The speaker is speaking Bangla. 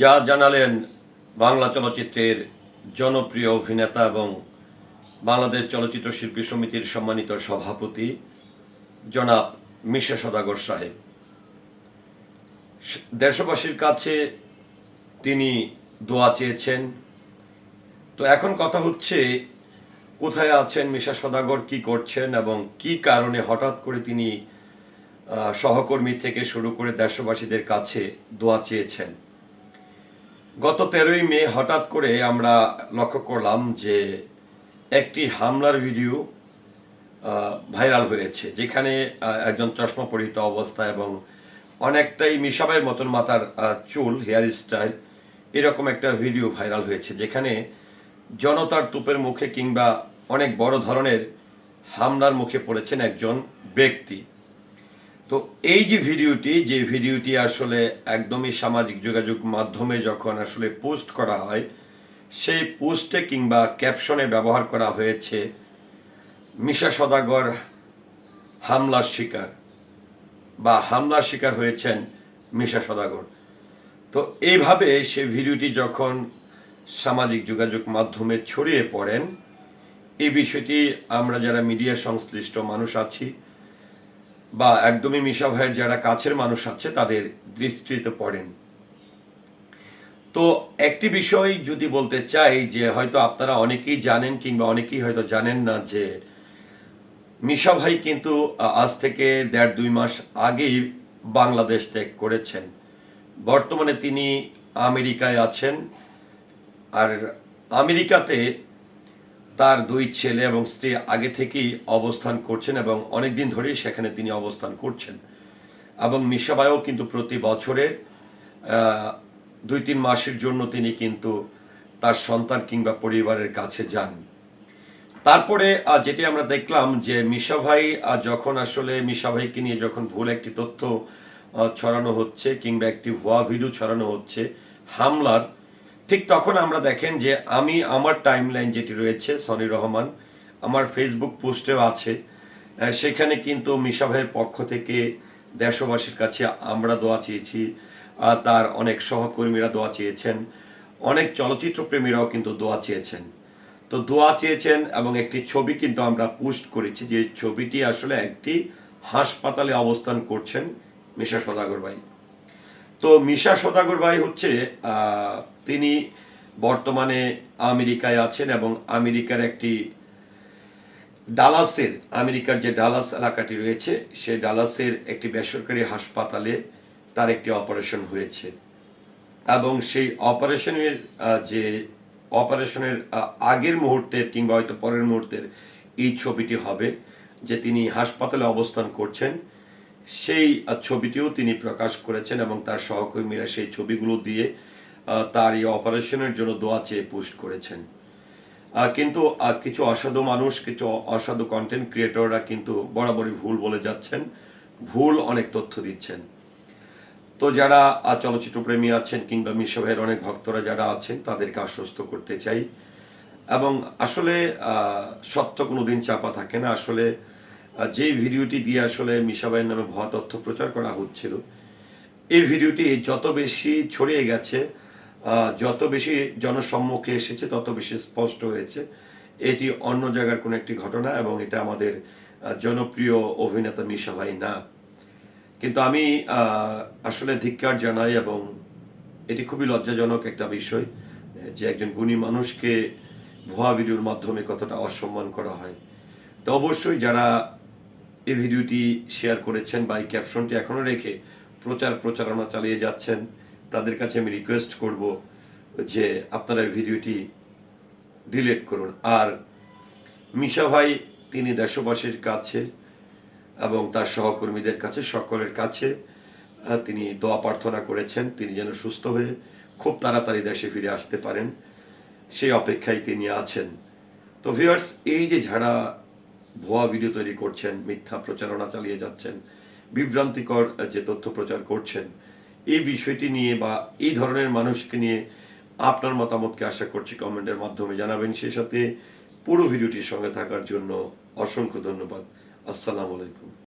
যা জানালেন বাংলা চলচ্চিত্রের জনপ্রিয় অভিনেতা এবং বাংলাদেশ চলচ্চিত্র শিল্পী সমিতির সম্মানিত সভাপতি জনাব মিশা সদাগর সাহেব। দেশবাসীর কাছে তিনি দোয়া চেয়েছেন। তো এখন কথা হচ্ছে, কোথায় আছেন মিশা সদাগর, কি করছেন এবং কি কারণে হঠাৎ করে তিনি সহকর্মী থেকে শুরু করে দেশবাসীদের কাছে দোয়া চেয়েছেন। গত তেরোই মে হঠাৎ করে আমরা লক্ষ্য করলাম যে একটি হামলার ভিডিও ভাইরাল হয়েছে, যেখানে একজন চশমা পরিহিত অবস্থা এবং অনেকটাই মিশাবের মতন মাথার চুল, হেয়ার স্টাইল এরকম একটা ভিডিও ভাইরাল হয়েছে, যেখানে জনতার তুপের মুখে কিংবা অনেক বড় ধরনের হামলার মুখে পড়েছেন একজন ব্যক্তি। তো এই যে ভিডিওটি যে ভিডিওটি আসলে একদমই সামাজিক যোগাযোগ মাধ্যমে যখন আসলে পোস্ট করা হয়, সেই পোস্টে কিংবা ক্যাপশনে ব্যবহার করা হয়েছে মিশা সদাগর হামলার শিকার বা হামলার শিকার হয়েছেন মিশা সদাগর। তো এইভাবে সে ভিডিওটি যখন সামাজিক যোগাযোগ মাধ্যমে ছড়িয়ে পড়েন, এই বিষয়টি আমরা যারা মিডিয়া সংশ্লিষ্ট মানুষ আছি বা একদমই মিশা ভাইয়ের যারা কাছের মানুষ আছে, তাদের দৃষ্টিতে পড়েন। তো একটি বিষয় যদি বলতে চাই যে হয়তো আপনারা অনেকেই জানেন কিংবা অনেকেই হয়তো জানেন না যে মিশা ভাই কিন্তু আজ থেকে দেড় দুই মাস আগেই বাংলাদেশ ত্যাগ করেছেন। বর্তমানে তিনি আমেরিকায় আছেন। আর আমেরিকাতে তার দুই ছেলে এবং স্ত্রী আগে থেকেই অবস্থান করছেন এবং অনেক দিন ধরেই সেখানে তিনি অবস্থান করছেন। এবং মিশাবাইও কিন্তু প্রতি বছরে দুই তিন মাসের জন্য তিনি কিন্তু তার সন্তান কিংবা পরিবারের কাছে যান। তারপরে যেটি আমরা দেখলাম যে মিশা ভাই যখন আসলে মিশা ভাইকে নিয়ে যখন ভুল একটি তথ্য ছড়ানো হচ্ছে কিংবা একটি ভুয়া ভিডিও ছড়ানো হচ্ছে, হামলার ঠিক তখন আমরা দেখেন যে আমি আমার টাইমলাইন যেটি রয়েছে, সনি রহমান, আমার ফেসবুক পোস্টেও আছে। সেখানে কিন্তু মিশা ভাইয়ের পক্ষ থেকে দেশবাসীর কাছে আমরা দোয়া চেয়েছি তার অনেক সহকর্মীরা দোয়া চেয়েছেন, অনেক চলচ্চিত্র প্রেমীরাও কিন্তু দোয়া চেয়েছেন। তো দোয়া চেয়েছেন এবং একটি ছবি কিন্তু আমরা পোস্ট করেছি, যে ছবিটি আসলে একটি হাসপাতালে অবস্থান করছেন মিশা সদাগর ভাই। তো মিশা সদাগর ভাই হচ্ছে তিনি বর্তমানে আমেরিকায় আছেন এবং আমেরিকার একটি ডালাসের, আমেরিকার যে ডালাস এলাকাটি রয়েছে, সে ডালাসের একটি বেসরকারি হাসপাতালে তার একটি অপারেশন হয়েছে। এবং সেই অপারেশনের যে অপারেশনের আগের মুহূর্তের কিংবা হয়তো পরের মুহূর্তের এই ছবিটি হবে, যে তিনি হাসপাতালে অবস্থান করছেন। সেই ছবিটিও তিনি প্রকাশ করেছেন এবং তার সহকর্মীরা সেই ছবিগুলো দিয়ে তার এই অপারেশনের জন্য দোয়া চেয়ে পোস্ট করেছেন। কিন্তু কিছু অসাধু মানুষ, কিছু অসাধু কন্টেন্ট ক্রিয়েটররা কিন্তু বরাবরই ভুল বলে যাচ্ছেন, ভুল অনেক তথ্য দিচ্ছেন। তো যারা চলচ্চিত্র প্রেমী আছেন কিংবা মিশা ভাইয়ের অনেক ভক্তরা যারা আছেন, তাদেরকে আশ্বস্ত করতে চাই। এবং আসলে সত্য কোনো দিন চাপা থাকে না। আসলে আহ, যেই ভিডিওটি দিয়ে আসলে মিশা ভাইয়ের নামে ভুয়া তথ্য প্রচার করা হচ্ছিল এই ভিডিওটি যত বেশি ছড়িয়ে গেছে যত বেশি জনসম্মুখে এসেছে তত বেশি স্পষ্ট হয়েছে। এটি অন্য জায়গার কোনো একটি ঘটনা এবং এটা আমাদের জনপ্রিয় অভিনেতা মিশা ভাই না। কিন্তু আমি আসলে ধিক্কার জানাই এবং এটি খুবই লজ্জাজনক একটা বিষয় যে একজন গুণী মানুষকে ভুয়া ভিডিওর মাধ্যমে কতটা অসম্মান করা হয়। তো অবশ্যই যারা এই ভিডিওটি শেয়ার করেছেন বা এই ক্যাপশনটি এখনও রেখে প্রচার প্রচারণা চালিয়ে যাচ্ছেন। তাদের কাছে আমি রিকোয়েস্ট করব যে আপনারা ভিডিওটি ডিলিট করুন। আর মিশা ভাই, তিনি দেশবাসীর কাছে এবং তার সহকর্মীদের কাছে, সকলের কাছে তিনি দোয়া প্রার্থনা করেছেন, তিনি যেন সুস্থ হয়ে খুব তাড়াতাড়ি দেশে ফিরে আসতে পারেন। সেই অপেক্ষায় তিনি আছেন। তো ভিউয়ার্স এই যে যারা ভুয়া ভিডিও তৈরি করছেন, মিথ্যা প্রচারণা চালিয়ে যাচ্ছেন, বিভ্রান্তিকর যে তথ্য প্রচার করছেন, এই বিষয়টি নিয়ে বা এই ধরনের মানুষকে নিয়ে আপনার মতামতকে আশা করছি কমেন্টের মাধ্যমে জানাবেন। সেই সাথে পুরো ভিডিওটির সঙ্গে থাকার জন্য অসংখ্য ধন্যবাদ। আসসালামু আলাইকুম।